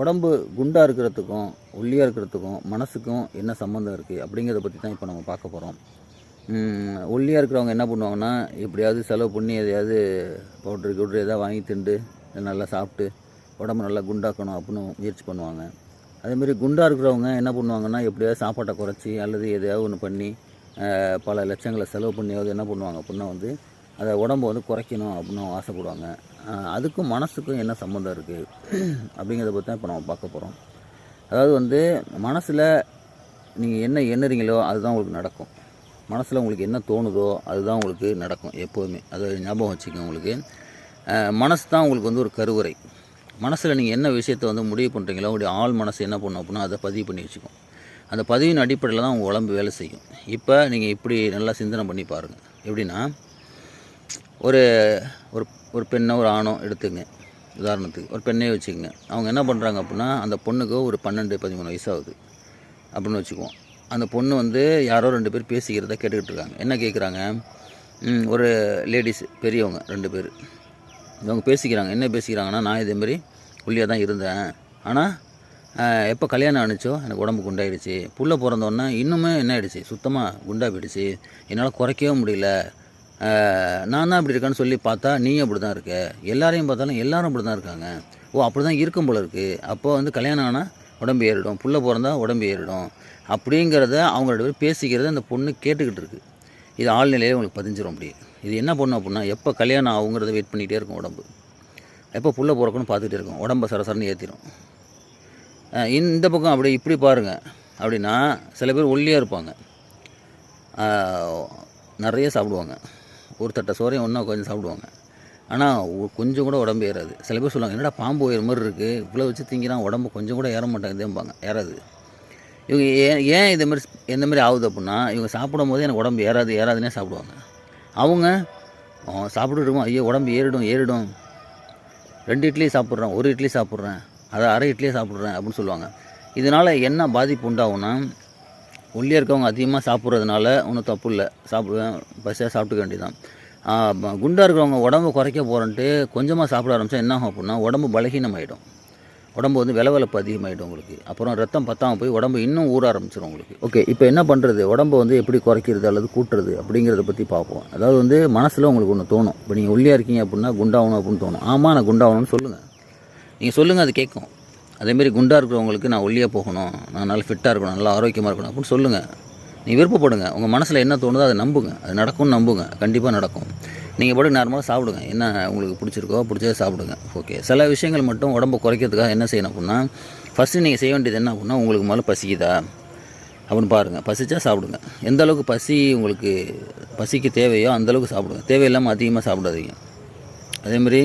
உடம்பு குண்டாக இருக்கிறதுக்கும் ஒல்லியாக இருக்கிறதுக்கும் மனசுக்கும் என்ன சம்மந்தம் இருக்குது அப்படிங்கிறத பற்றி தான் இப்போ நம்ம பார்க்க போகிறோம் ஒல்லியாக இருக்கிறவங்க என்ன பண்ணுவாங்கன்னா எப்படியாவது செலவு பண்ணி எதையாவது பவுட்ரு கிவுட்ரு எதாவது வாங்கி திண்டு நல்லா சாப்பிட்டு உடம்பு நல்லா குண்டாக்கணும் அப்படின்னு முயற்சி பண்ணுவாங்க. அதேமாரி குண்டாக இருக்கிறவங்க என்ன பண்ணுவாங்கன்னா எப்படியாவது சாப்பாட்டை குறைச்சி அல்லது எதையாவது ஒன்று பண்ணி பல லட்சங்களை செலவு பண்ணியாவது என்ன பண்ணுவாங்க அப்படின்னா வந்து அதை உடம்பு வந்து குறைக்கணும் அப்படின்னு ஆசைப்படுவாங்க. அதுக்கும் மனசுக்கும் என்ன சம்மந்தம் இருக்குது அப்படிங்கிறத பற்றி தான் இப்போ நம்ம பார்க்க போகிறோம் அதாவது வந்து மனசில் நீங்கள் என்ன எண்ணுறீங்களோ அதுதான் உங்களுக்கு நடக்கும். மனசில் உங்களுக்கு என்ன தோணுதோ அதுதான் உங்களுக்கு நடக்கும் எப்போதுமே. அதை ஞாபகம் வச்சுக்கோங்க உங்களுக்கு. மனசு தான் உங்களுக்கு வந்து ஒரு கருவறை மனசில் நீங்கள் என்ன விஷயத்தை வந்து முடிவு பண்ணுறீங்களோ உங்களுடைய ஆள் மனசு என்ன பண்ணும் அப்படின்னா அதை பதிவு பண்ணி வச்சுக்கும். அந்த பதிவின் அடிப்படையில் தான் உங்கள் உடம்பு வேலை செய்யும். இப்போ நீங்கள் இப்படி நல்லா சிந்தனை பண்ணி பாருங்கள் எப்படின்னா ஒரு ஒரு ஒரு பெண்ணோ ஒரு ஆணோ எடுத்துங்க. உதாரணத்துக்கு ஒரு பெண்ணே வச்சுக்கோங்க. அவங்க என்ன பண்ணுறாங்க அப்படின்னா அந்த பொண்ணுக்கு ஒரு பன்னெண்டு பதிமூணு வயசாகுது. அப்படின்னு வச்சுக்குவோம். அந்த பொண்ணு வந்து யாரோ ரெண்டு பேர் பேசிக்கிறத கேட்டுக்கிட்டு இருக்காங்க என்ன கேட்குறாங்க ஒரு லேடிஸ் பெரியவங்க ரெண்டு பேர். இவங்க பேசிக்கிறாங்க. என்ன பேசிக்கிறாங்கன்னா நான் இதேமாரி ஒல்லியாக தான் இருந்தேன். ஆனால் எப்போ கல்யாணம் ஆணுச்சோ எனக்கு உடம்பு குண்டாயிடுச்சு. புள்ள பிறந்தோன்னே இன்னுமே என்ன ஆகிடுச்சு சுத்தமாக குண்டா போயிடுச்சு. என்னால் குறைக்கவே முடியல. நான் தான் இப்படி இருக்கேன்னு சொல்லி பார்த்தா நீயும் அப்படி தான் இருக்க. எல்லாரையும் பார்த்தாலும் எல்லாரும் அப்படி தான் இருக்காங்க. ஓ அப்படி தான் இருக்கும் போல இருக்குது அப்போ வந்து கல்யாணம் ஆனால் உடம்பு ஏறிடும். புள்ள பிறந்தா உடம்பு ஏறிடும். அப்படிங்கிறத அவங்க ரெண்டு பேரும் பேசிக்கிறத அந்த பொண்ணு கேட்டுக்கிட்டு இருக்குது இது ஆழ்நிலையே உங்களுக்கு பதிஞ்சிடும் அப்படி இது என்ன பண்ணும் அப்படின்னா எப்போ கல்யாணம் ஆகுங்கிறத வெயிட் பண்ணிகிட்டே இருக்கும் உடம்பு. எப்போ புள்ள பிறக்கணும் பார்த்துக்கிட்டே இருக்கும். உடம்பை சரசரன்னு ஏற்றிடும் இந்த பக்கம் அப்படி இப்படி பாருங்கள் அப்படின்னா சில பேர் ஒல்லியாக இருப்பாங்க. நிறைய சாப்பிடுவாங்க. ஒரு தட்டை சோறையும் ஒன்றா கொஞ்சம் சாப்பிடுவாங்க. ஆனால் கொஞ்சம் கூட உடம்பு ஏறாது. சில பேர் சொல்லுவாங்க என்னடா பாம்பு உயர மாதிரி இருக்குது இவ்வளோ வச்சு திங்கிறான் உடம்பு கொஞ்சம் கூட ஏற மாட்டாங்குதேம்பாங்க. ஏறாது. இவங்க ஏன் ஏன் இது மாதிரி எந்த மாதிரி ஆகுது அப்படின்னா இவங்க சாப்பிடும் போதே எனக்கு உடம்பு ஏறாது ஏறாதுன்னே சாப்பிடுவாங்க. அவங்க "ஆ, ஐயோ உடம்பு ஏறிடும் ஏறிடும். ரெண்டு இட்லி சாப்பிட்றேன் ஒரு இட்லி சாப்பிட்றேன். அதை அரை இட்லியே சாப்பிட்றேன் அப்படின்னு சொல்லுவாங்க. இதனால் என்ன பாதிப்பு உண்டாகும்னா ஒல்லியாக இருக்கவங்க அதிகமாக சாப்பிட்றதுனால ஒன்றும் தப்பு இல்லை. சாப்பிடுவேன். பசியாக சாப்பிட்டுக்க வேண்டியதான் குண்டாக இருக்கிறவங்க உடம்பு குறைக்க போகிறன்ட்டு கொஞ்சமாக சாப்பிட ஆரம்பித்தா என்ன ஆகும் அப்படின்னா உடம்பு பலகீனமாயிடும். உடம்பு வந்து விலவலப்பு அதிகமாகிடும் உங்களுக்கு. அப்புறம் ரத்தம் பத்தாமல் போய் உடம்பு இன்னும் ஊற ஆரம்பிச்சிடும் உங்களுக்கு. ஓகே இப்போ என்ன பண்ணுறது உடம்பு வந்து எப்படி குறைக்கிறது அல்லது கூட்டுறது அப்படிங்கிறத பற்றி பார்ப்போம். அதாவது வந்து மனசில் உங்களுக்கு ஒன்று தோணும். இப்போ நீங்கள் ஒல்லியாக இருக்கீங்க அப்படின்னா குண்டாகணும் அப்படின்னு தோணும். ஆமாம் நான் குண்டாகணும்னு சொல்லுங்கள் நீங்கள் சொல்லுங்கள் அது கேட்கும். அதேமாரி குண்டாக இருக்கிறவங்களுக்கு நான் ஒல்லியாக போகணும். நான் நல்லா ஃபிட்டாக இருக்கணும் நல்லா ஆரோக்கியமாக இருக்கணும் அப்படின்னு சொல்லுங்கள் நீ விருப்பப்படுங்க. உங்கள் மனசில் என்ன தோணுதோ அதை நம்புங்க. அது நடக்கும்னு நம்புங்க. கண்டிப்பாக நடக்கும். நீங்கள் பாட்டு நார்மலாக சாப்பிடுங்க. என்ன உங்களுக்கு பிடிச்சிருக்கோ பிடிச்சதை சாப்பிடுங்க. ஓகே சில விஷயங்கள் மட்டும் உடம்பு குறைக்கிறதுக்காக என்ன செய்யணும் அப்படின்னா ஃபஸ்ட்டு நீங்கள் செய்ய வேண்டியது என்ன அப்படின்னா உங்களுக்கு முதல்ல பசிக்குதா? அப்படின்னு பாருங்கள் பசிச்சா சாப்பிடுங்க. எந்த அளவுக்கு பசி உங்களுக்கு பசிக்கு தேவையோ அந்த அளவுக்கு சாப்பிடுங்க. தேவையில்லாமல் அதிகமாக சாப்பிடாதீங்க. அதேமாதிரி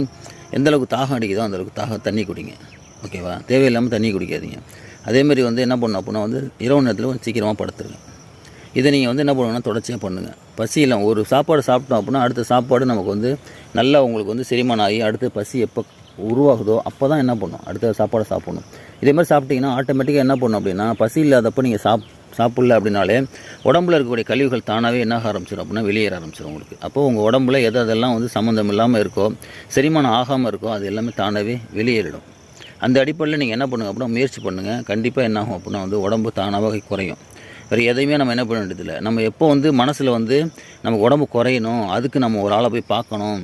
எந்தளவுக்கு தாகம் அடிக்குதோ அந்த அளவுக்கு தாகம் தண்ணி குடிங்க. ஓகேவா? தேவையில்லாமல் தண்ணி குடிக்காதீங்க. அதேமாரி வந்து என்ன பண்ணணும் அப்படின்னா வந்து இரவு நேரத்தில் கொஞ்சம் சீக்கிரமாக படுத்துருங்க. இதை நீங்கள் வந்து என்ன பண்ணுங்கன்னா தொடர்ச்சியாக பண்ணுங்கள் பசி இல்லை ஒரு சாப்பாடு சாப்பிட்டோம் அப்படின்னா அடுத்த சாப்பாடு நமக்கு வந்து நல்லா உங்களுக்கு வந்து செரிமானம் ஆகி அடுத்து பசி எப்போ உருவாகுதோ அப்போ தான் என்ன பண்ணும் அடுத்த சாப்பாடை சாப்பிடணும். இதே மாதிரி சாப்பிட்டீங்கன்னா ஆட்டோமேட்டிக்காக என்ன பண்ணும் அப்படின்னா பசி இல்லாதப்போ நீங்கள் சாப் சாப்பிடல அப்படின்னாலே உடம்புல இருக்கக்கூடிய கழிவுகள் தானாகவே என்ன ஆக ஆரம்பிச்சிடும் அப்படின்னா வெளியேற ஆரம்பிச்சிடும் உங்களுக்கு. அப்போ உங்கள் உடம்புல எது அதெல்லாம் வந்து சம்மந்தம் இல்லாமல் இருக்கோ செரிமானம் ஆகாமல் இருக்கோ அது எல்லாமே தானாகவே வெளியேறிடும். அந்த அடிப்படையில் நீங்கள் என்ன பண்ணுங்க அப்படின்னா முயற்சி பண்ணுங்கள் கண்டிப்பாக என்ன ஆகும் அப்படின்னா வந்து உடம்பு தானாக குறையும். வேறு எதையுமே நம்ம என்ன பண்ண வேண்டியதில்லை. நம்ம எப்போ வந்து மனசில் வந்து நமக்கு உடம்பு குறையணும் அதுக்கு நம்ம ஒரு ஆளை போய் பார்க்கணும்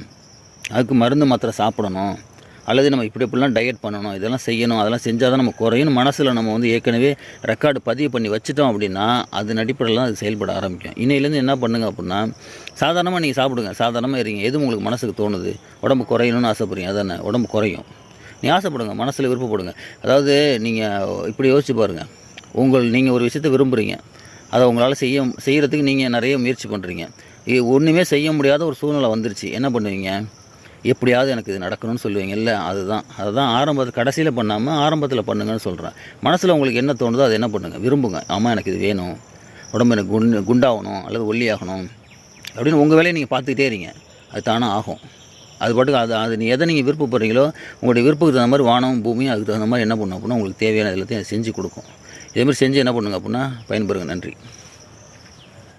அதுக்கு மருந்து மாத்திரை சாப்பிடணும் அல்லது நம்ம இப்படி இப்படிலாம் டயட் பண்ணணும் இதெல்லாம் செய்யணும் அதெல்லாம் செஞ்சால் தான் நம்ம குறையும் மனசில் நம்ம வந்து ஏற்கனவே ரெக்கார்டு பதிவு பண்ணி வச்சுட்டோம் அப்படின்னா அது அடிப்படையில் தான் அது செயல்பட ஆரம்பிக்கும். இன்னையிலேருந்து என்ன பண்ணுங்க அப்படின்னா சாதாரணமாக நீங்கள் சாப்பிடுங்க. சாதாரணமாக இருங்க. எது உங்களுக்கு மனசுக்கு தோணுது? உடம்பு குறையணும்னு ஆசைப்படுறீங்க. அதானே? உடம்பு குறையும். நீ ஆசைப்படுங்க மனசில் விருப்பப்படுங்க. அதாவது நீங்கள் இப்படி யோசிச்சு பாருங்கள் உங்கள் நீங்கள் ஒரு விஷயத்தை விரும்புகிறீங்க அதை உங்களால் செய்ய செய்கிறதுக்கு நீங்கள் நிறைய முயற்சி பண்ணுறீங்க இது ஒன்றுமே செய்ய முடியாத ஒரு சூழ்நிலை வந்துருச்சு. என்ன பண்ணுவீங்க? எப்படியாவது எனக்கு இது நடக்கணும்னு சொல்லுவீங்க இல்லை அதுதான். அதுதான் ஆரம்பத்தில் கடைசியில் பண்ணாமல் ஆரம்பத்தில் பண்ணுங்கன்னு சொல்கிறேன் மனசில் உங்களுக்கு என்ன தோணுதோ அதை என்ன பண்ணுங்கள் விரும்புங்க. ஆமாம் எனக்கு இது வேணும். உடம்பு எனக்கு குண்டு குண்டாகணும் அல்லது ஒல்லியாகணும். அப்படின்னு உங்கள் வேலையை நீங்கள் பார்த்துக்கிட்டே இருங்க. அது தானே ஆகும். அது பாட்டுக்கு அது அது நீ எதை நீங்கள் விருப்பப்படுறீங்களோ உங்களுடைய விருப்பத்துக்கு தகுந்த மாதிரி வானம் பூமியும் அதுக்கு தகுந்த மாதிரி என்ன பண்ணும் அப்படின்னா உங்களுக்கு தேவையான எல்லாத்தையும் செஞ்சு கொடுக்கும். இதேமாதிரி செஞ்சு என்ன பண்ணுங்க அப்படின்னா பயன்பெறுங்க. நன்றி.